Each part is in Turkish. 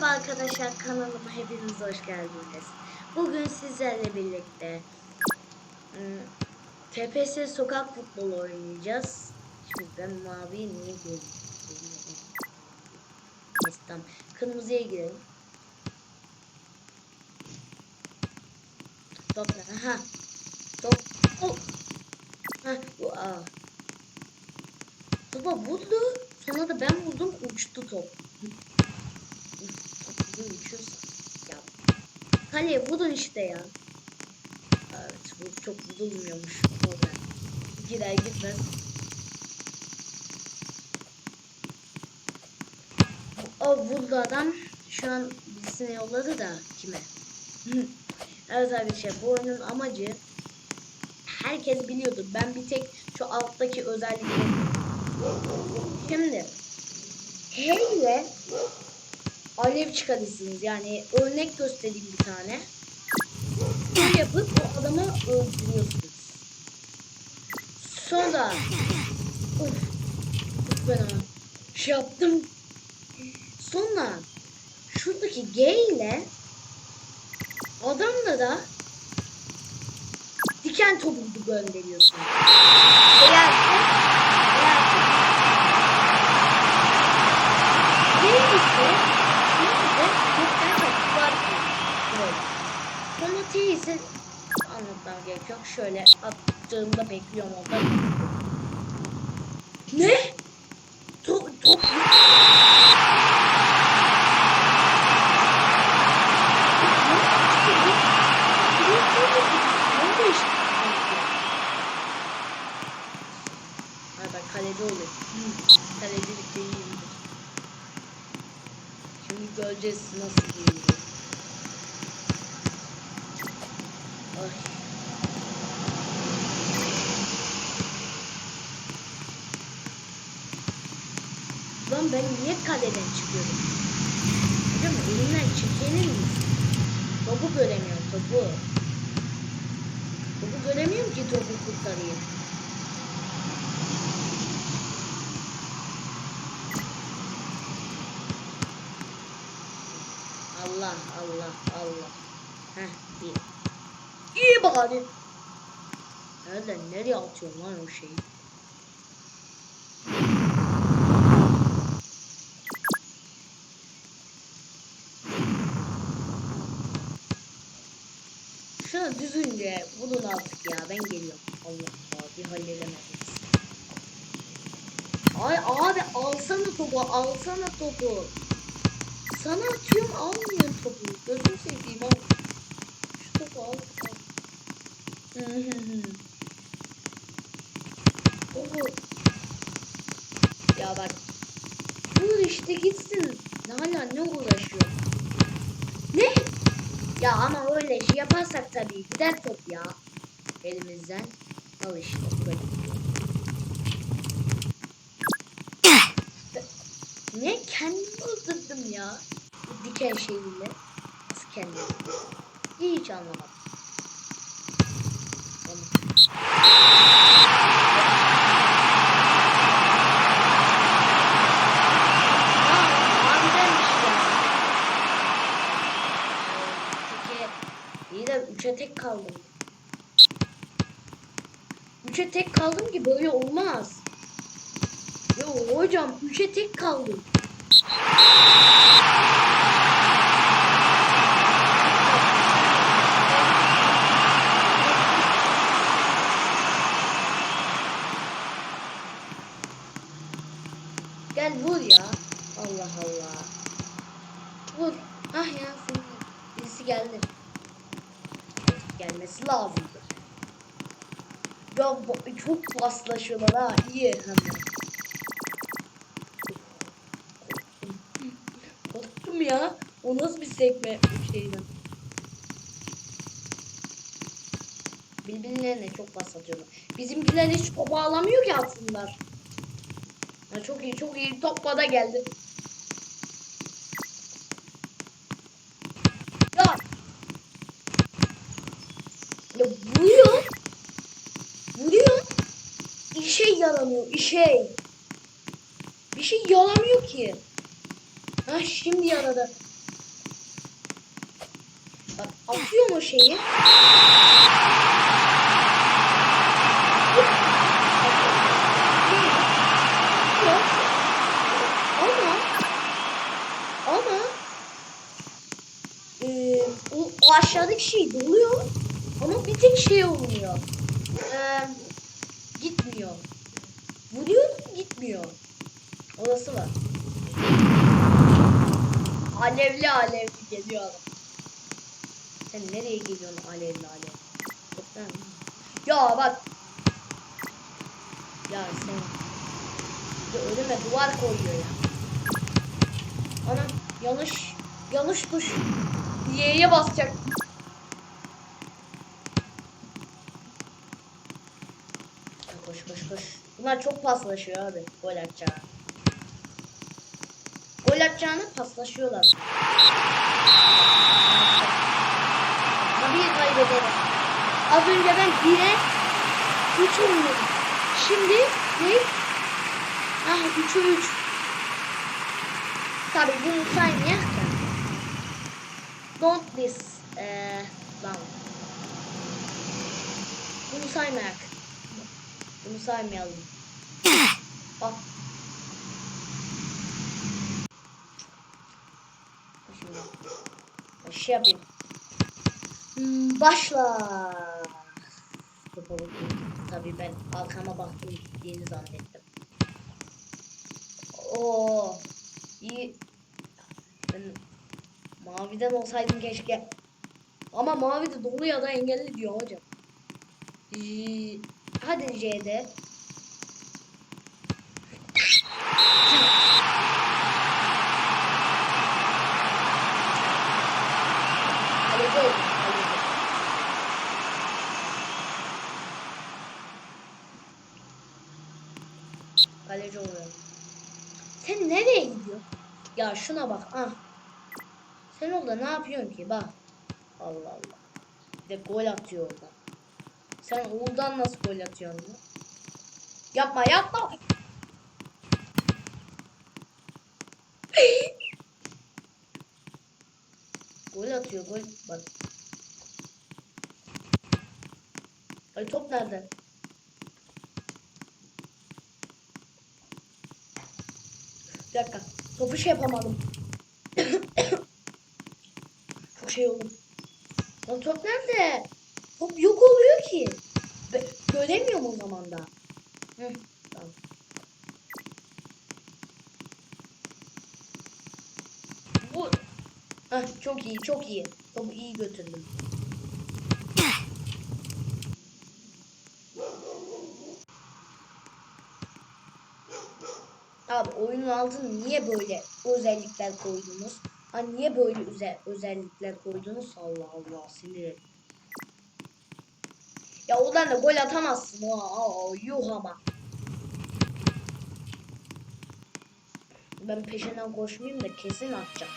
Merhaba arkadaşlar kanalıma hepiniz hoş geldiniz. Bugün sizlerle birlikte ım, TPS sokak futbolu oynayacağız. Şimdi ben maviye niye girdim? Tamam. Kırmızıya girelim. Top? Ha. Top. Oh. Ha. Bu aa. Topa vurdu. Sonra da ben vurdum uçtu top. Gibi uçuyorsa. Ya. Kaleye vurun işte ya. Evet bu çok vurulmuyormuş. Orada. Girer gitmez. O vurdu adam. Şu an birisine yolladı da kime? evet arkadaşlar bu oyunun amacı herkes biliyordur. Ben bir tek şu alttaki özellikleri Şimdi H ile alev çıkarırsınız. Yani örnek göstereyim bir tane. Böyle yapıp o adamı öldürüyorsunuz. Sonra Uf, fena. Şey yaptım. Sonra şuradaki G ile adamla da diken topu gönderiyorsunuz. Eğer ki eğer ki Neyse, neyse, gökten de var böyle. Sonra T ise anlatmam gerek yok. Şöyle attığımda bekliyorum orada. Ne? Top, top. Ay bak kalede oluyor. Kalecilik de iyiyimdir. Şimdi göreceğiz nasıl giyinecek. Ay. Lan ben niye kaleden çıkıyorum? Hocam elimden çekelim mi? Topu göremiyorum topu. Topu göremiyorum ki topu kurtarayım. Allah Allah Allah. Heh iyi. İyi bari. Nereden nereye atıyorum lan o şeyi? Şuna düzünce bulun artık ya ben geliyorum. Allah bir halledemediniz. Ay abi alsana topu alsana topu. Sana atıyorum almıyorsun topu. Gözünü seveyim al. Şu topu al. al. Hı hı hı. Topu. Ya bak. Dur işte gitsin. Hala ne uğraşıyor? Ne? Ya ama öyle şey yaparsak tabii gider top ya. Elimizden. Al işte böyle. Ne? Kendimi öldürdüm ya. Diken şeyiyle. Nasıl kendimi? Hiç anlamadım. 3'e tek kaldım. 3'e tek kaldım ki böyle olmaz. Yo hocam 3'e tek kaldım. Gel vur ya. Allah Allah. Vur. Ah ya birisi geldi. Gelmesi lazımdı. Ya çok paslaşıyorlar ha. İyi hemen. Korktum ya. O nasıl bir sekme bir şeyden. Birbirlerine çok pas atıyorlar. Bizimkiler hiç topu alamıyor ki aslında. Çok iyi çok iyi topla da geldi. Ya. Ya vuruyor. Vuruyor. İşe yaramıyor işe. Bir şey yaramıyor ki. Ha şimdi yaradı. Bak atıyorum o şeyi. Yok. Ama ama e, o, o aşağıdaki şey doluyor ama bir tek şey olmuyor. E, gitmiyor. Vuruyor gitmiyor. Olası var. Alevli alevli geliyor adam. Sen nereye geliyorsun alevli mı? Ya bak. Ya sen. Ya önüme duvar koyuyor ya. Ana yanlış yanlış tuş. Y'ye basacak. Koş koş koş. Bunlar çok paslaşıyor abi. Gol atacağını. Gol atacağını paslaşıyorlar. Tabii kaybederim. Az önce ben 1'e 3 oynadım. Şimdi ne? Ah 3'e 3. Tabii bunu saymayak. Don't this. Eee lan. Bunu saymayak. Bunu saymayalım. Bak. Şimdi şey yapayım. Hmm, başla. Tabii ben arkama baktım gittiğini zannettim. Oo, iyi. Maviden olsaydım keşke. Ama mavi de dolu ya da engelli diyor hocam. Ee, hadi C'de. Kaleci oluyorum. Sen nereye gidiyorsun? Ya şuna bak. Ah. Sen orada ne yapıyorsun ki? Bak. Allah Allah. Bir de gol atıyor orada. Sen oradan nasıl gol atıyorsun? lan? Yapma yapma. gol atıyor gol. Bak. Ay top nerede? Bir dakika. Topu şey yapamadım. Çok şey oldu. Lan top nerede? Top yok oluyor ki. Be göremiyorum o zaman da. Hı, tamam. Bu Heh, çok iyi, çok iyi. Topu iyi götürdüm. Abi oyunun altına niye böyle özellikler koydunuz? Ha niye böyle özel özellikler koydunuz? Allah Allah sinir. Ya da gol atamazsın. Aa, yuh ama. Ben peşinden koşmayayım da kesin atacak.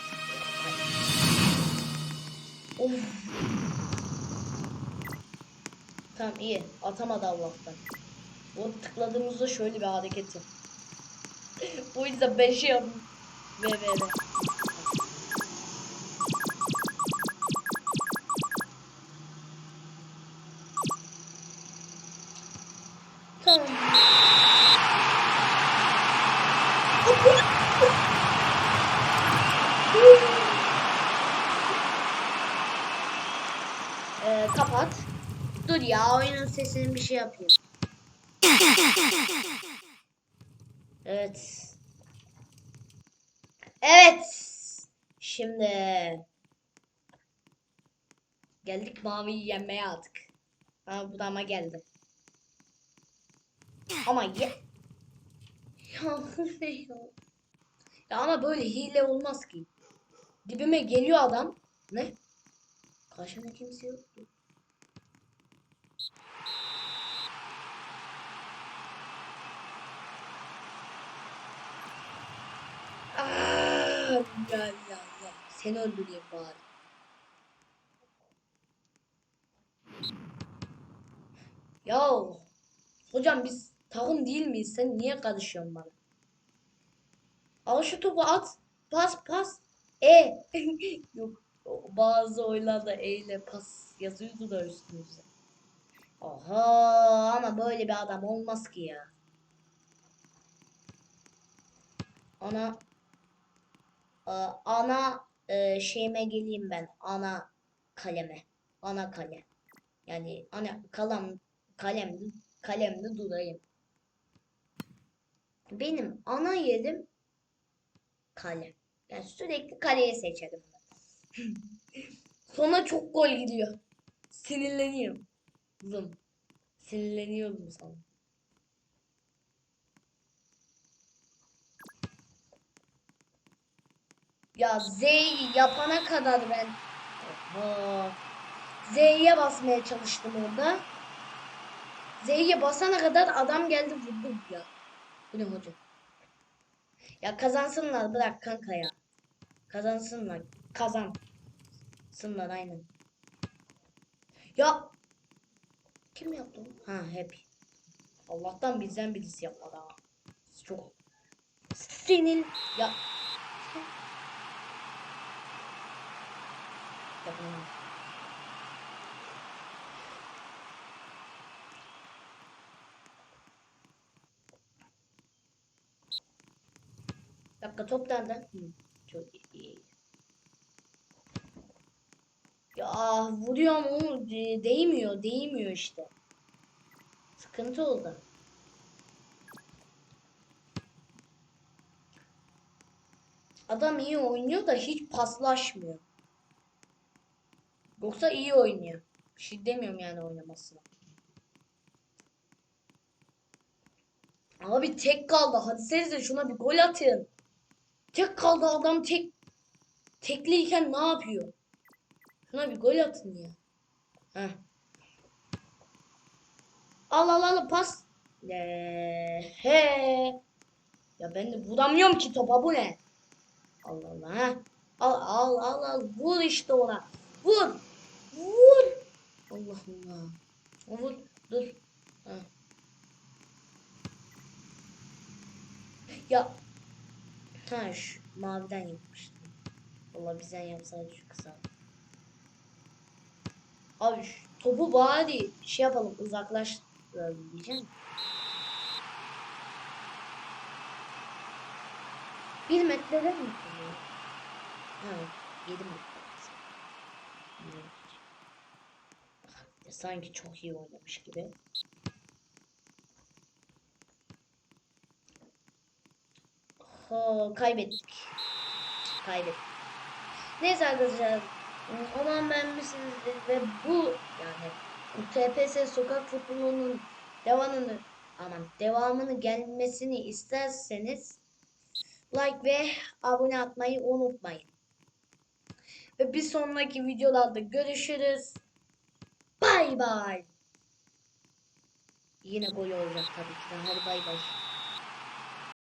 Of. Tamam iyi. Atamadı Allah'tan. Bu tıkladığımızda şöyle bir hareket yap. Bu yüzden ben şey. Ve ve ve. Tamam. Ee, kapat. Dur ya oyunun sesini bir şey yapayım. Evet. Evet. Şimdi geldik maviyi yenmeye artık. Ha bu da ama geldi. Ama ye. Ya ya? Ya ama böyle hile olmaz ki. Dibime geliyor adam. Ne? Karşımda kimse yoktu. Aa, ya ya ya. Seni öldüreyim bari. Ya hocam biz takım değil miyiz? Sen niye karışıyorsun bana? Al şu topu at. Pas pas. E. Yok. Bazı oylarda E ile pas yazıyordu da üstümüzde. Oha ama böyle bir adam olmaz ki ya. Ana Aa, ana e, şeyime geleyim ben. Ana kaleme. Ana kale. Yani ana kalem kalemli kalemli durayım. Benim ana yerim kale. Yani sürekli kaleyi seçerim. Sonra çok gol gidiyor. Sinirleniyorum. Zım. Sinirleniyorum sana. Ya Z'yi yapana kadar ben. Z'ye basmaya çalıştım orada. Z'ye basana kadar adam geldi vurdu ya. Bu ne hocam? Ya kazansınlar bırak kanka ya. Kazansınlar. Kazansınlar aynen. Ya kim yaptı? Ha hep. Allah'tan bizden birisi yapmadı ha. Çok senin ya Yapamam. Dakika top nerede? Hı, çok iyi. Ya vuruyorum onu de- değmiyor, değmiyor işte. Sıkıntı oldu. Adam iyi oynuyor da hiç paslaşmıyor. Yoksa iyi oynuyor. Bir şey demiyorum yani oynamasına. Abi tek kaldı. Hadi siz de şuna bir gol atın. Tek kaldı adam tek tekliyken ne yapıyor? Şuna bir gol atın ya. Heh. Al al al pas. Ne? He. Ya ben de vuramıyorum ki topa bu ne? Allah Allah. Al al al al vur işte ona. Vur. Vur. Allah Allah. Vur. Dur. Ha. Ya. Ha şu maviden yapmıştım. Valla bizden yapsaydı şu kısa. Abi şu topu bari şey yapalım uzaklaştıralım diyeceğim. Bir metreden mi kalıyor? Ha, yedi metre. Evet. Sanki çok iyi oynamış gibi. Ho, kaybettik. Kaybettik. Neyse arkadaşlar. Aman ben misiniz ve bu yani TPS sokak futbolunun devamını aman devamını gelmesini isterseniz like ve abone atmayı unutmayın. Ve bir sonraki videolarda görüşürüz. Bay bay. Yine gol olacak tabii ki. Hadi bay bay.